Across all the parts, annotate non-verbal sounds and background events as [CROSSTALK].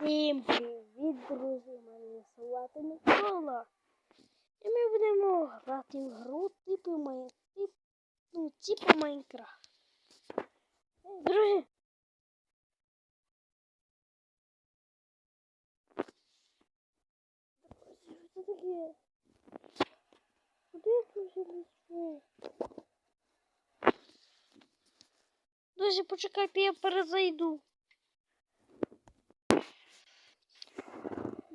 Всім привіт, друзі! Мене звати Микола. І ми будемо грати в гру типу Май... тип... ну, типу Майнкрафт. Друзі! Що таке? Куди я тут лечу? Друзі, почекайте, я перезайду.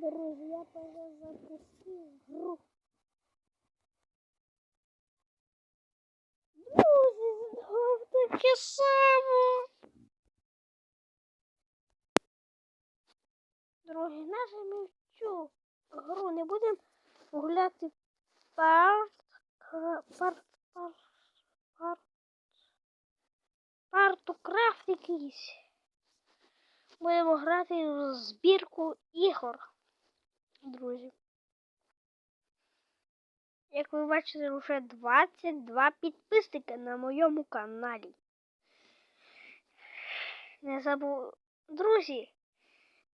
Друзі, я перезапустив гру. Друзі, знов таке саме. Друзі, нажмемо цю гру. Не будемо гуляти парт, парт, парт, парт, партукрафт якийсь. Будемо грати в збірку ігор друзі. Як ви бачите, вже 22 підписники на моєму каналі. Не забу... Друзі,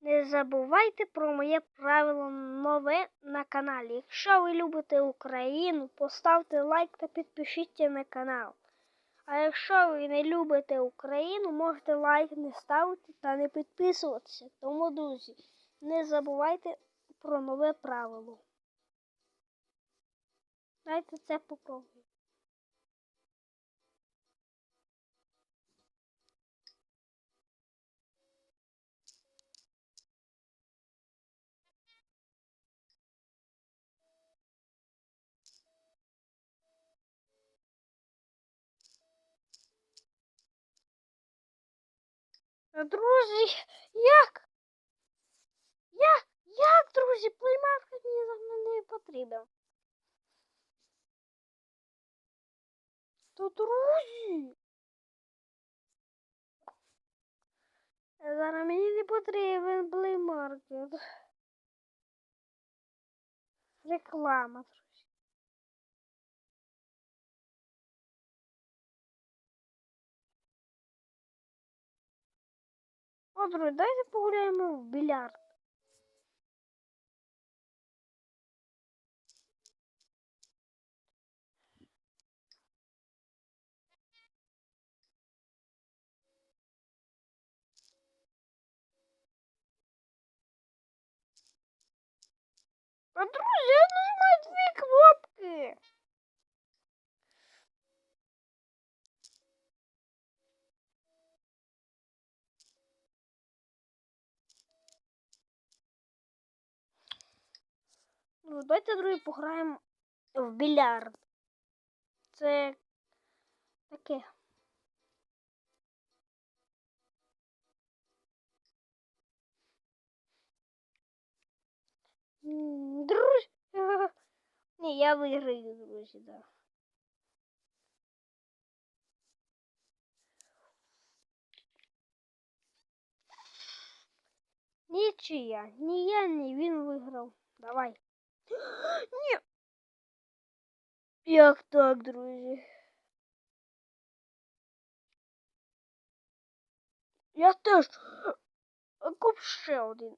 не забувайте про моє правило нове на каналі. Якщо ви любите Україну, поставте лайк та підпишіться на канал. А якщо ви не любите Україну, можете лайк не ставити та не підписуватися. Тому, друзі, не забувайте про нове правило. Давайте це попробуємо. Друзі, як? Як? Як, друзі, плеймарка мені не потрібен. То друзі. Зараз мені не потрібен плеймаркет. Реклама, друзі. О, друзі, давайте погуляємо в більярд. А друзі, я нажимаю дві кнопки. Ну, давайте, друзі, пограємо в більярд. Це таке. я виграю, друзі, да. Нічия. Ні я, ні він виграв. Давай. [GASPS] Ні. Як так, друзі? Я теж. Куп ще один.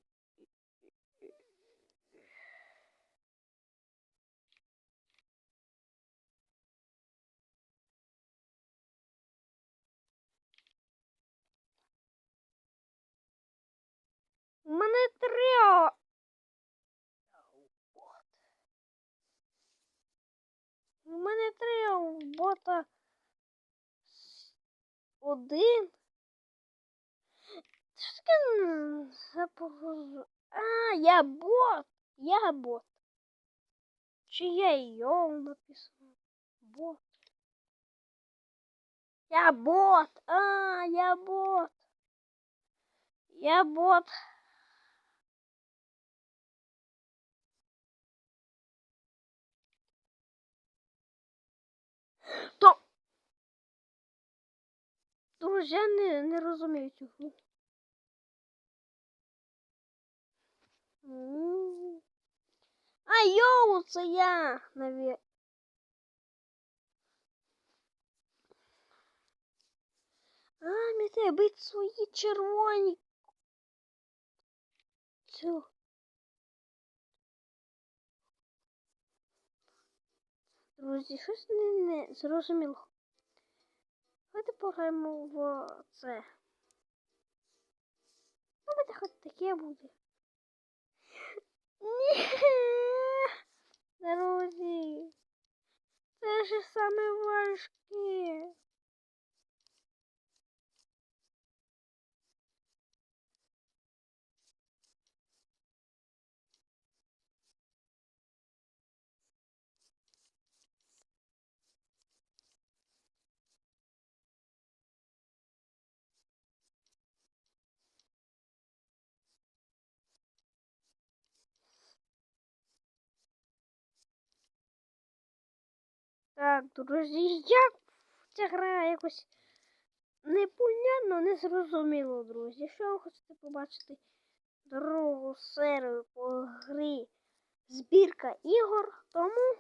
У мене три, бота один. Що таке А, я бот. Я бот. Чи я його написано? Бот. Я бот. А, я бот. Я бот. Я не, не розумію цю гру. А, йоу, це я, навіть. А, мені треба бити свої червоні Все. Друзі, щось не, не зрозуміло. Давайте пограємо в це. Давайте хоч таке буде. Ні. Друзі. Це ж саме важке. Так, друзі, як ця гра якось непонятно, не зрозуміло, друзі. Якщо ви хочете побачити другу серію по грі збірка ігор, тому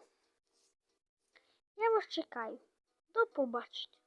я вас чекаю. До побачення.